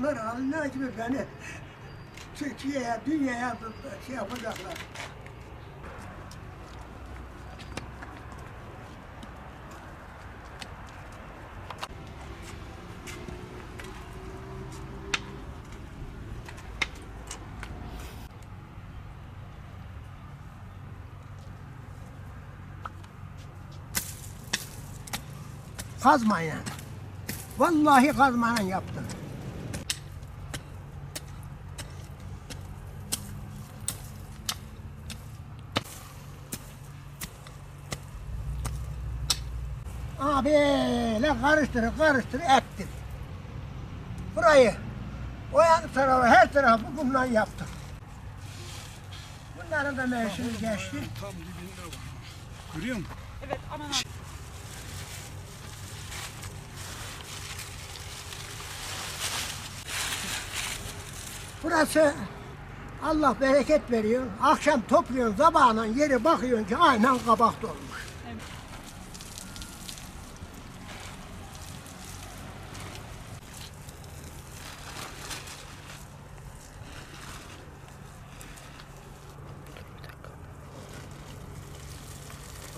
Onlar haline gibi beni Türkiye'ye, dünyaya şey yapacaklar. Kazmayla. Vallahi kazmayla yaptım. Abiyle karıştırıp karıştırıp ettim. Burayı o yan tarafı her tarafı bundan yaptım. Bunların da mevsimi geçti. Tam dibinde var. Görüyor musun? Evet aman aman. Burası Allah bereket veriyor. Akşam topluyorsun sabahına yeri bakıyorsun ki aynen kabak dolmuş. Evet.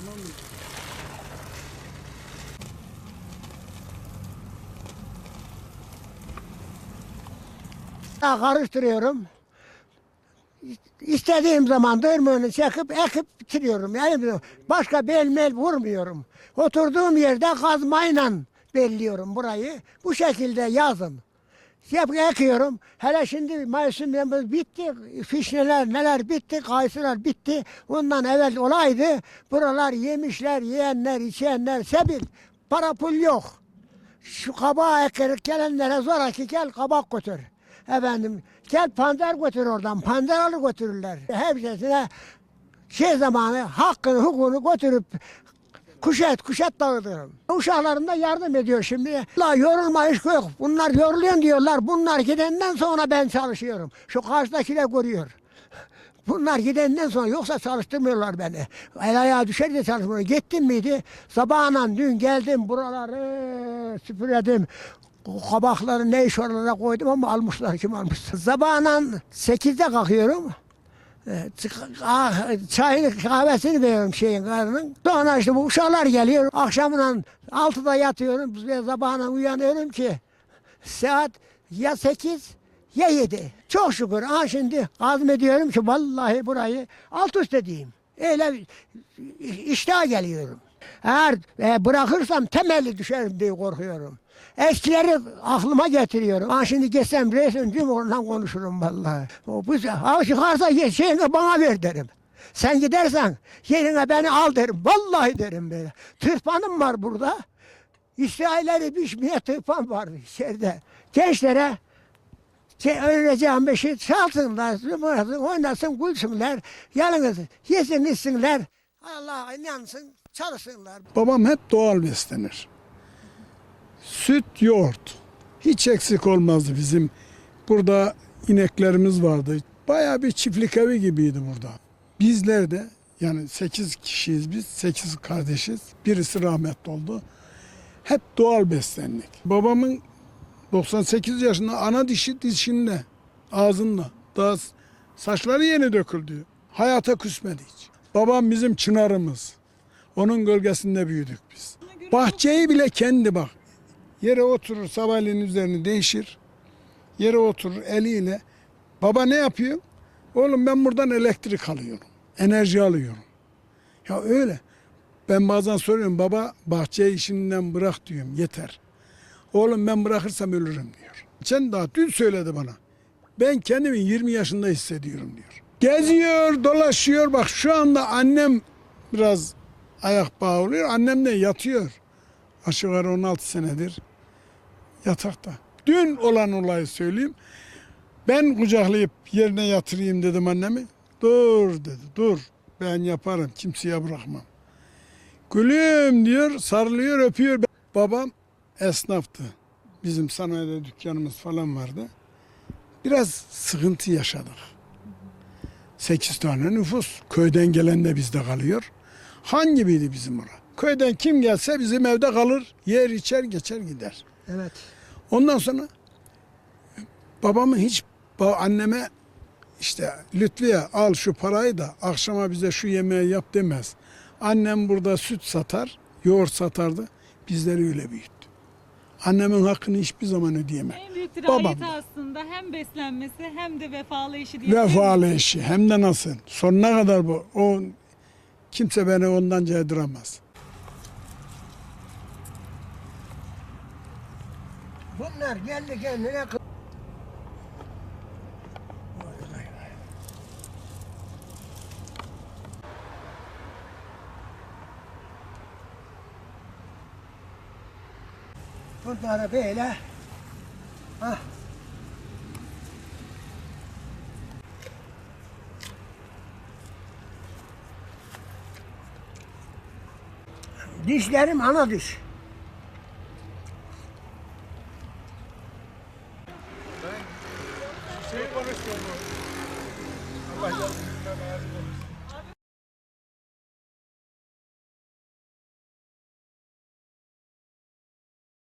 Tamam mı? Daha karıştırıyorum. İstediğim zaman dırmığını çekip ekip bitiriyorum. Yani başka bel mel vurmuyorum. Oturduğum yerde kazmayla belliyorum burayı. Bu şekilde yazın. Yap ekiyorum. Hele şimdi mevsimlerimiz bitti. Fişneler neler bitti. Kayısılar bitti. Ondan evvel olaydı. Buralar yemişler, yiyenler, içenler sebil. Para pul yok. Şu kabağı ekerek gelenlere zoraki gel kabak götür. Efendim gel pancar götür oradan. Pancar alır götürürler. Hepsine şey zamanı hakkını hukukunu götürüp kuşat kuşat dağıtırım. Uşaklarım da yardım ediyor şimdi. La yorulma iş yok. Bunlar yoruluyor diyorlar. Bunlar gidenden sonra ben çalışıyorum. Şu karşıdakiler görüyor. Bunlar gidenden sonra yoksa çalıştırmıyorlar beni. El ayağa düşer de çalışmıyor. Gittim miydi? Sabahla dün geldim buraları süpüredim. O kabakları ne iş koydum ama almışlar kim almıştır. Sabahla 8'de kalkıyorum. Ah, Çayını kahvesini veriyorum şeyin karının. Sonra işte bu uşaklar geliyor. Akşamından 6'da yatıyorum. Ve sabahına uyanıyorum ki saat ya 8 ya 7. Çok şükür. Ha şimdi azmediyorum ki vallahi burayı alt üst edeyim. Öyle iştah geliyorum. Eğer e, bırakırsam temelli düşerim diye korkuyorum. Eskileri aklıma getiriyorum. Ha şimdi geçsem resim cumhurla konuşurum vallahi. O bu çıkarsa şeyini bana ver derim. Sen gidersen yerine beni al derim. Vallahi derim böyle. Tırpanım var burada. İsrailleri biçmeye tırpan var içeride. Gençlere şey, öğreneceğim bir şey çalsınlar, zımarasın, oynasın, gülsünler. Yalnız yesin, içsinler. Allah'a inansın, çalışsınlar. Babam hep doğal beslenir. Süt, yoğurt. Hiç eksik olmazdı bizim. Burada ineklerimiz vardı. Bayağı bir çiftlik evi gibiydi burada. Bizler de yani 8 kişiyiz biz, 8 kardeşiz. Birisi rahmetli oldu. Hep doğal beslendik. Babamın 98 yaşında ana dişi dişinde, ağzında. Daha saçları yeni döküldü. Hayata küsmedi hiç. Babam bizim çınarımız. Onun gölgesinde büyüdük biz. Bahçeyi bile kendi bak. Yere oturur sabahleyin üzerine değişir. Yere oturur eliyle. Baba ne yapıyor? Oğlum ben buradan elektrik alıyorum. Enerji alıyorum. Ya öyle. Ben bazen soruyorum baba bahçe işinden bırak diyorum yeter. Oğlum ben bırakırsam ölürüm diyor. Sen daha dün söyledi bana. Ben kendimi 20 yaşında hissediyorum diyor. Geziyor, dolaşıyor. Bak şu anda annem biraz ayak bağlıyor. Annem de yatıyor. Aşağı yukarı 16 senedir yatakta. Dün olan olayı söyleyeyim. Ben kucaklayıp yerine yatırayım dedim annemi. Dur dedi, dur. Ben yaparım, kimseye bırakmam. Gülüm diyor, sarılıyor, öpüyor. Babam esnaftı. Bizim sanayide dükkanımız falan vardı. Biraz sıkıntı yaşadık. Sekiz tane nüfus. Köyden gelen de bizde kalıyor. Han gibiydi bizim ora. Köyden kim gelse bizim evde kalır. Yer içer geçer gider. Evet. Ondan sonra Babamı hiç anneme işte Lütfiye al şu parayı da akşama bize şu yemeği yap demez. Annem burada süt satar, yoğurt satardı. Bizleri öyle büyüttü. Annemin hakkını hiçbir zaman ödeyemem. En büyük Babam. aslında hem beslenmesi hem de vefalı eşi diye. Vefalı eşi hem de nasıl. Sonuna kadar bu. O kimse beni ondan caydıramaz. Bunlar kendi kendine Bunları böyle ah. Dişlerim ana diş. Şey konuşuyor bu. Allah.